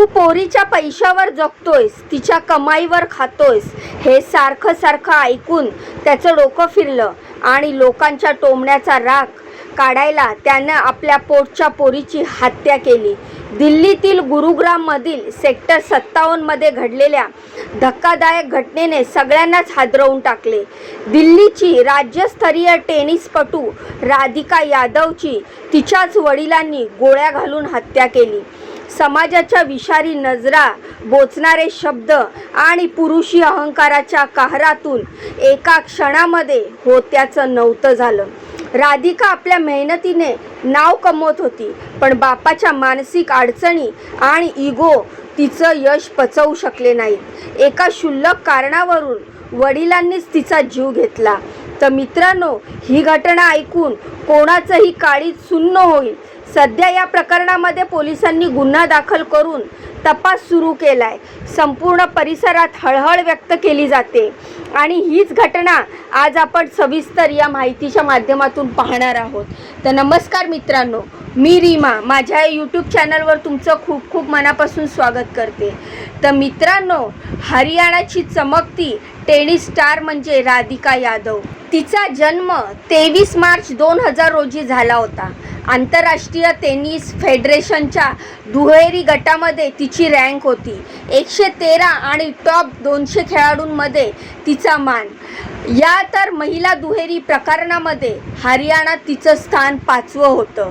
तू पोरीच्या पैशावर जगतोयस तिच्या कमाईवर खातोयस. हे सारखं सारखं ऐकून त्याचं डोकं फिरलं आणि लोकांच्या टोमण्याचा राग काढायला त्यानं आपल्या पोटच्या पोरीची हत्या केली. दिल्लीतील गुरुग्राममधील सेक्टर सत्तावन्नमध्ये घडलेल्या धक्कादायक घटनेने सगळ्यांनाच हादरवून टाकले. दिल्लीची राज्यस्तरीय टेनिसपटू राधिका यादवची तिच्याच वडिलांनी गोळ्या घालून हत्या केली. समाजाच्या विषारी नजरा बोचणारे शब्द आणि पुरुषी अहंकाराच्या कहरातून एका क्षणामध्ये होत्याचं नव्हतं झालं. राधिका आपल्या मेहनतीने नाव कमवत होती पण बापाच्या मानसिक अडचणी आणि इगो तिचं यश पचवू शकले नाहीत. एका क्षुल्लक कारणावरून वडिलांनीच तिचा जीव घेतला. तर मित्रांनो ही घटना ऐकून कोणाचंही काळीज सुन्न होईल सध्या या प्रकरणामध्ये पोलिसांनी गुन्हा दाखल करून तपास सुरू केलाय. संपूर्ण परिसरात हळहळ व्यक्त केली जाते. आणि हीच घटना आज आपण सविस्तर या माहितीच्या माध्यमातून पाहणार आहोत. तर नमस्कार मित्रांनो मी रीमा. माझ्या यूट्यूब चॅनलवर तुमचं खूप खूप मनापासून स्वागत करते. तर मित्रांनो हरियाणाची चमकती टेनिस स्टार म्हणजे राधिका यादव. तिचा जन्म तेवीस मार्च दोन हजार रोजी झाला होता. आंतरराष्ट्रीय टेनिस फेडरेशनच्या दुहेरी गटामध्ये तिची रँक होती. एकशे तेरा आणि टॉप दोनशे खेळाडूंमध्ये तिचा मान. या तर महिला दुहेरी प्रकरणामध्ये हरियाणा तिचं स्थान पाचवं होतं.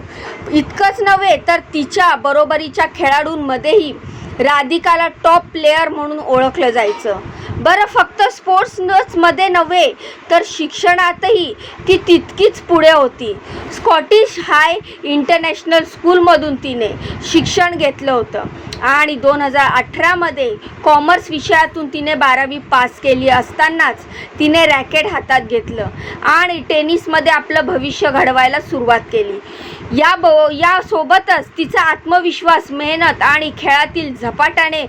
इतकंच नव्हे तर तिच्या बरोबरीच्या खेळाडूंमध्येही राधिकाला टॉप प्लेअर म्हणून ओळखलं जायचं. बरं फक्त स्पोर्ट्समध्ये नव्हे तर शिक्षणातही ती तितकीच पुढे होती. स्कॉटिश हाय इंटरनॅशनल स्कूलमधून तिने शिक्षण घेतलं होतं. आणि दोन हजार अठरामध्ये कॉमर्स विषयातून तिने बारावी पास केली असतानाच तिने रॅकेट हातात घेतलं. आणि टेनिसमध्ये आपलं भविष्य घडवायला सुरुवात केली. या बो यासोबतच तिचा आत्मविश्वास मेहनत आणि खेळातील झपाट्याने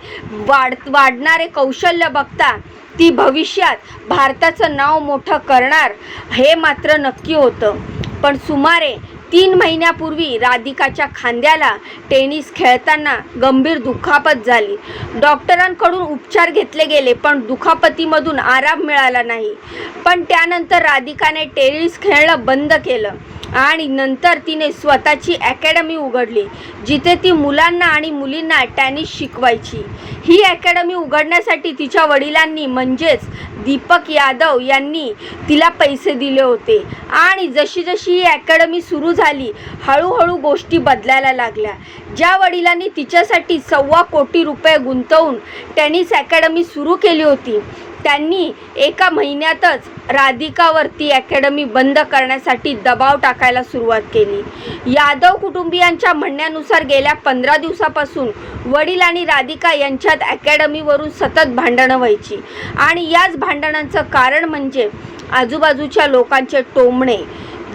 वाढ वाढणारे कौशल्य बघता ती भविष्यात भारताचं नाव मोठं करणार हे मात्र नक्की होतं. पण सुमारे तीन महिन्यापूर्वी राधिकाच्या खांद्याला टेनिस खेळताना गंभीर दुखापत झाली. डॉक्टरांकडून उपचार घेतले गेले पण दुखापतीमधून आराम मिळाला नाही. पण त्यानंतर राधिकाने टेनिस खेळणं बंद केलं. आणि नंतर तिने स्वतःची अकॅडमी उघडली जिथे ती मुलांना आणि मुलींना टॅनिस शिकवायची. ही अकॅडमी उघडण्यासाठी तिच्या वडिलांनी म्हणजेच दीपक यादव यांनी तिला पैसे दिले होते. आणि जशी जशी ही अकॅडमी सुरू झाली हळूहळू गोष्टी बदलायला लागल्या. ज्या वडिलांनी तिच्यासाठी सव्वा कोटी रुपये गुंतवून टेनिस अकॅडमी सुरू केली होती त्यांनी एका महिन्यातच राधिकावर ती अकॅडमी बंद करण्यासाठी दबाव टाकायला सुरुवात केली. यादव कुटुंबियांच्या म्हणण्यानुसार गेल्या पंधरा दिवसापासून वडील आणि राधिका यांच्यात अकॅडमीवरून सतत भांडणं व्हायची. आणि याच भांडणांचं कारण म्हणजे आजूबाजूच्या लोकांचे टोमणे.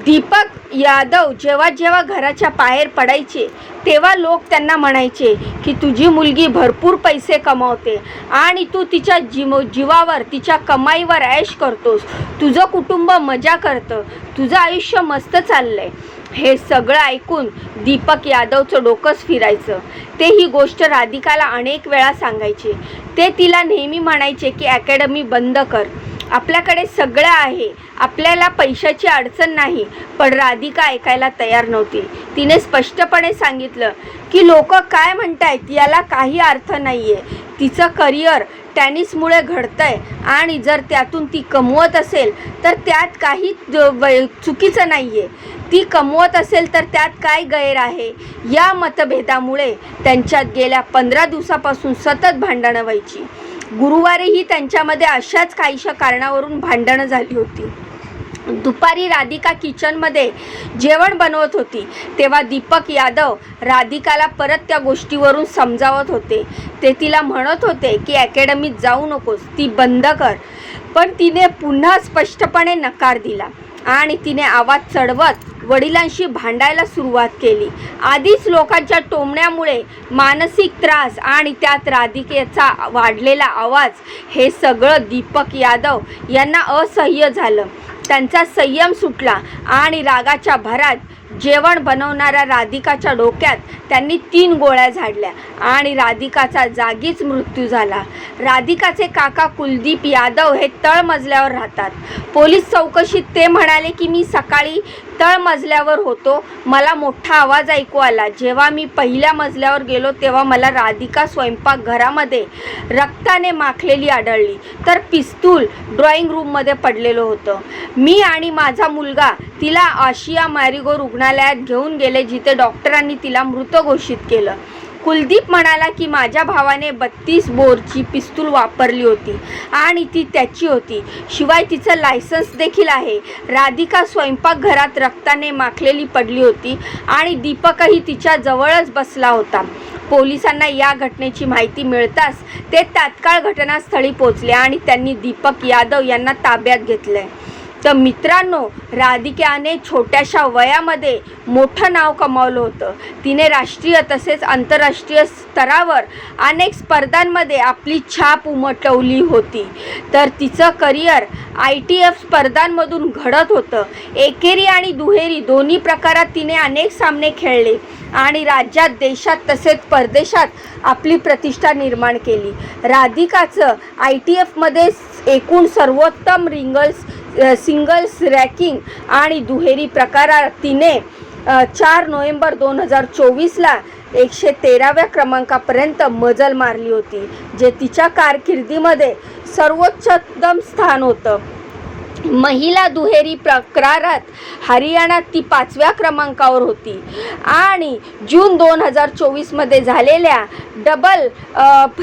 दीपक यादव जेव्हा जेव्हा घराच्या बाहेर पडायचे तेव्हा लोक त्यांना म्हणायचे की तुझी मुलगी भरपूर पैसे कमावते आणि तू तिच्या जीव जीवावर तिच्या कमाईवर ऐश करतोस. तुझं कुटुंब मजा करतं. तुझं आयुष्य मस्त चाललंय. हे सगळं ऐकून दीपक यादवचं डोकंच फिरायचं. ते ही गोष्ट राधिकाला अनेक वेळा सांगायचे. ते तिला नेहमी म्हणायचे की अकॅडमी बंद कर. आपल्याकडे सगळं आहे. आपल्याला पैशाची अडचण नाही. पण राधिका ऐकायला तयार नव्हती. तिने स्पष्टपणे सांगितलं की लोक काय म्हणतायत याला काही अर्थ नाही आहे तिचं करिअर टेनिसमुळे घडतंय आणि जर त्यातून ती कमवत असेल तर त्यात काही द- चुकीचं नाही आहे ती कमवत असेल तर त्यात काय गैर आहे? या मतभेदामुळे त्यांच्यात गेल्या पंधरा दिवसापासून सतत भांडणं व्हायची. गुरुवारीही त्यांच्यामध्ये अशाच काहीशा कारणावरून भांडणं झाली होती. दुपारी राधिका किचनमध्ये जेवण बनवत होती. तेव्हा दीपक यादव राधिकाला परत त्या गोष्टीवरून समजावत होते. ते तिला म्हणत होते की अकॅडमीत जाऊ नकोस ती बंद कर. पण तिने पुन्हा स्पष्टपणे नकार दिला आणि तिने आवाज चढवत वडिलांशी भांडायला सुरुवात केली. आधीच लोकांच्या टोमण्यामुळे मानसिक त्रास आणि त्यात राधिकेचा वाढलेला आवाज हे सगळं दीपक यादव यांना असह्य झालं. त्यांचा संयम सुटला आणि रागाच्या भरात जेवण बनवणाऱ्या राधिकाच्या डोक्यात त्यांनी तीन गोळ्या झाडल्या आणि राधिकाचा जागीच मृत्यू झाला. राधिकाचे काका कुलदीप यादव हे तळमजल्यावर राहतात. पोलीस चौकशीत ते म्हणाले की मी सकाळी तळमजल्यावर होतो. मला मोठा आवाज ऐकू आला. जेव्हा मी पहिल्या मजल्यावर गेलो तेव्हा मला राधिका स्वयंपाकघरामध्ये रक्ताने माखलेली आढळली. तर पिस्तूल ड्रॉइंग रूममध्ये पडलेलं होतं. मी आणि माझा मुलगा तिला आशिया मॅरिगो रुग्ण रुग्णालयात घेऊन गेले जिथे डॉक्टरांनी तिला मृत घोषित केलं. कुलदीप म्हणाला की माझ्या भावाने बत्तीस बोरची पिस्तूल वापरली होती आणि ती त्याची होती. शिवाय तिचं लायसन्स देखील आहे. राधिका स्वयंपाकघरात रक्ताने माखलेली पडली होती आणि दीपकही तिच्या जवळच बसला होता. पोलिसांना या घटनेची माहिती मिळताच ते तात्काळ घटनास्थळी पोचले आणि त्यांनी दीपक यादव यांना ताब्यात घेतले तर मित्रांनो राधिकाने छोट्याशा वयामध्ये मोठं नाव कमावलं होतं. तिने राष्ट्रीय तसेच आंतरराष्ट्रीय स्तरावर अनेक स्पर्धांमध्ये आपली छाप उमटवली होती. तर तिचं करिअर आय टी एफ स्पर्धांमधून घडत होतं. एकेरी आणि दुहेरी दोन्ही प्रकारात तिने अनेक सामने खेळले आणि राज्यात देशात तसेच परदेशात आपली प्रतिष्ठा निर्माण केली. राधिकाचं आय टी एफमध्ये एकूण सर्वोत्तम रिंगल्स सिंगल्स रॅकिंग आणि दुहेरी प्रकारात तिने चार नोव्हेंबर दोन हजार चोवीसला एकशे तेराव्या क्रमांकापर्यंत मजल मारली होती जे तिच्या कारकिर्दीमध्ये सर्वोच्चतम स्थान होतं. महिला दुहेरी प्रकारात हरियाणात ती पाचव्या क्रमांकावर होती. आणि जून दोन हजार चोवीसमध्ये झालेल्या डबल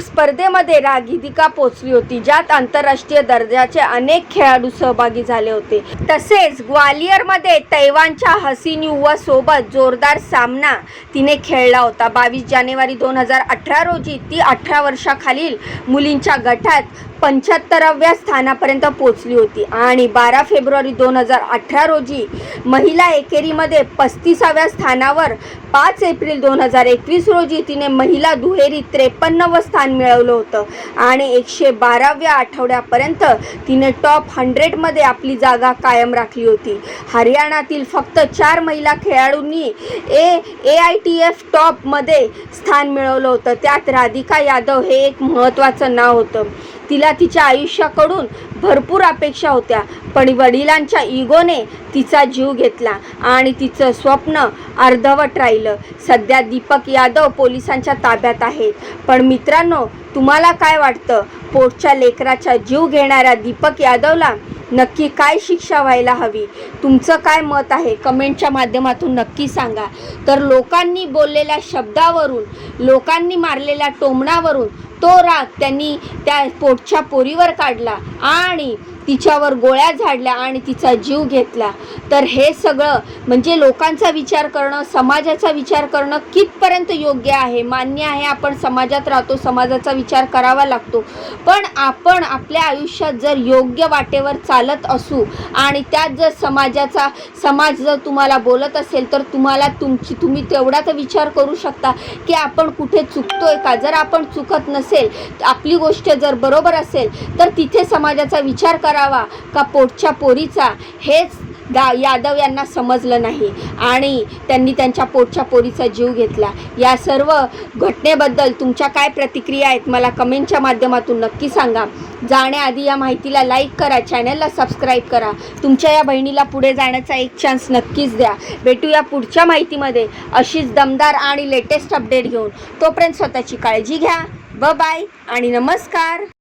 स्पर्धेमध्ये रागिदिका पोचली होती ज्यात आंतरराष्ट्रीय दर्जाचे अनेक खेळाडू सहभागी झाले होते. तसेच ग्वालियरमध्ये तैवानच्या हसीन युवा सोबत जोरदार सामना तिने खेळला होता. बावीस जानेवारी दोन हजार अठरा रोजी ती अठरा वर्षाखालील मुलींच्या गटात पंच्याहत्तराव्या स्थानापर्यंत पोचली होती. आणि बारा फेब्रुवारी दोन हजार अठरा रोजी महिला एकेरीमध्ये पस्तीसाव्या स्थानावर पाच एप्रिल दोन हजार एकवीस रोजी तिने महिला दुहेरी त्रेपन्नवं स्थान मिळवलं होतं. आणि एकशे बाराव्या आठवड्यापर्यंत तिने टॉप हंड्रेडमध्ये आपली जागा कायम राखली होती. हरियाणातील फक्त चार महिला खेळाडूंनी A A I T F टॉपमध्ये स्थान मिळवलं होतं. त्यात राधिका यादव हे एक महत्त्वाचं नाव होतं. तिला तिच्या आयुष्याकडून भरपूर अपेक्षा होत्या. पण वडिलांच्या इगोने तिचा जीव घेतला आणि तिचं स्वप्न अर्धवट राहिलं. सध्या दीपक यादव पोलिसांच्या ताब्यात आहेत. पण मित्रांनो तुम्हाला काय वाटतं? पोटच्या लेकराचा जीव घेणाऱ्या दीपक यादवला नक्की काय शिक्षा व्हायला हवी? तुमचं काय मत आहे? कमेंटच्या माध्यमातून नक्की सांगा. तर लोकांनी बोललेल्या शब्दावरून लोकांनी मारलेल्या टोमणावरून तो राग त्यांनी त्या पोटच्या पोरीवर काढला आणि तिच्यावर गोळ्या झाडल्या आणि तिचा जीव घेतला. तर हे सगळं म्हणजे लोकांचा विचार करणं समाजाचा विचार करणं कितपर्यंत योग्य आहे? मान्य आहे आपण समाजात राहतो समाजाचा विचार करावा लागतो. पण आपण आपल्या आयुष्यात जर योग्य वाटेवर चालत असू आणि त्यात जर समाजाचा समाज जर तुम्हाला बोलत असेल तर तुम्हाला तुमची तुम्ही तेवढा तर विचार करू शकता की आपण कुठे चुकतोय का? जर आपण चुकत नसेल आपली गोष्ट जर बरोबर असेल तर तिथे समाजाचा विचार करावा का पोटच्या पोरीचा? हेच दा यादव यांना समजलं नाही. आणि त्यांनी त्यांच्या पोटच्या पोरीचा जीव घेतला. या सर्व घटनेबद्दल तुमच्या काय प्रतिक्रिया आहेत मला कमेंटच्या माध्यमातून नक्की सांगा. जाण्याआधी या माहितीला लाईक करा चॅनलला सबस्क्राईब करा. तुमच्या या बहिणीला पुढे जाण्याचा एक चान्स नक्कीच द्या. भेटूया पुढच्या माहितीमध्ये अशीच दमदार आणि लेटेस्ट अपडेट घेऊन. तोपर्यंत स्वतःची काळजी घ्या. ब बाय आणि नमस्कार.